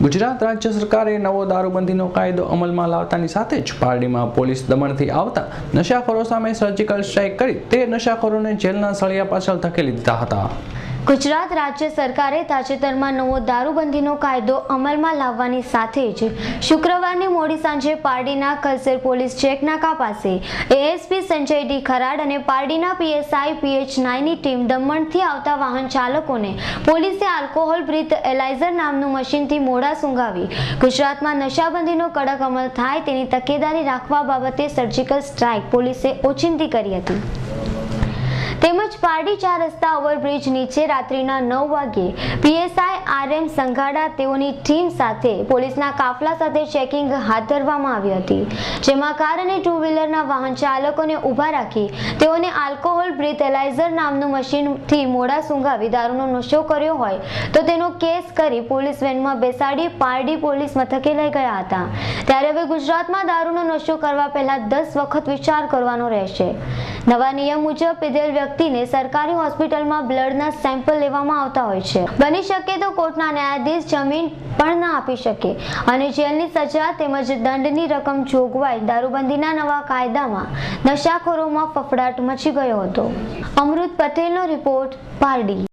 ગુજરાત રાજ્ય સરકારે નવો દારૂબંધીનો કાયદો અમલમાં લાવતાની સાથે જ પારડીમાં પોલીસ દમણથી આવતા નશાખોરો સામે સર્જિકલ સ્ટ્રાઇક કરી તે નશાખોરોને જેલના સળિયા પાછળ ધકેલી દીધા હતા. ગુજરાત રાજ્ય સરકારે તાજેતરમાં નવો દારૂબંધીનો કાયદો અમલમાં લાવવાની સાથે જ શુક્રવારની મોડી સાંજે પારડીના કલસર પોલીસ ચેકનાકા પાસે એએસપી સંજય ડી ખરાડ અને પારડીના પીએસઆઈ પીએચ નાઈની ટીમ દમણથી આવતા વાહન ચાલકોને પોલીસે આલ્કોહોલ બ્રીથ એલાઇઝર નામનું મશીનથી મોડા સૂંઘાવી ગુજરાતમાં નશાબંધીનો કડક અમલ થાય તેની તકેદારી રાખવા બાબતે સર્જિકલ સ્ટ્રાઇક પોલીસે ઓચિંતી કરી હતી. તેમજ પારડી ચાર રસ્તા ઓવરબ્રિજ નીચે રાત્રિના નવ વાગ્યે પીએસઆઈ આર એમ સંઘાડા તેઓની ટીમ સાથે પોલીસના કાફલા સાથે ચેકિંગ હાથ ધરવામાં આવી હતી. જેમાં કાર અને ટુ વ્હીલરના વાહન ચાલકોને ઊભા રાખી તેઓને આલ્કોહોલ બ્રિથેલાઇઝર નામનું મશીનથી મોડા સૂંઘાવી દારૂનો નશો કર્યો હોય તો તેનો કેસ કરી પોલીસ વેનમાં બેસાડી પારડી પોલીસ મથકે લઈ ગયા હતા. ત્યારે હવે ગુજરાતમાં દારૂનો નશો કરવા પહેલા દસ વખત વિચાર કરવાનો રહેશે. નવા નિયમ મુજબ પીધેલ વ્યક્તિને સરકારી હોસ્પિટલમાં બ્લડના સેમ્પલ લેવામાં આવતા હોય છે. બની શકે તો કોર્ટના ન્યાયાધીશ જમીન પણ ના આપી શકે અને જેલની સજા તેમજ દંડની રકમ જોગવાઈ દારૂબંધીના નવા કાયદામાં નશાખોરોમાં ફફડાટ મચી ગયો હતો. અમૃત પટેલનો રિપોર્ટ પારડી.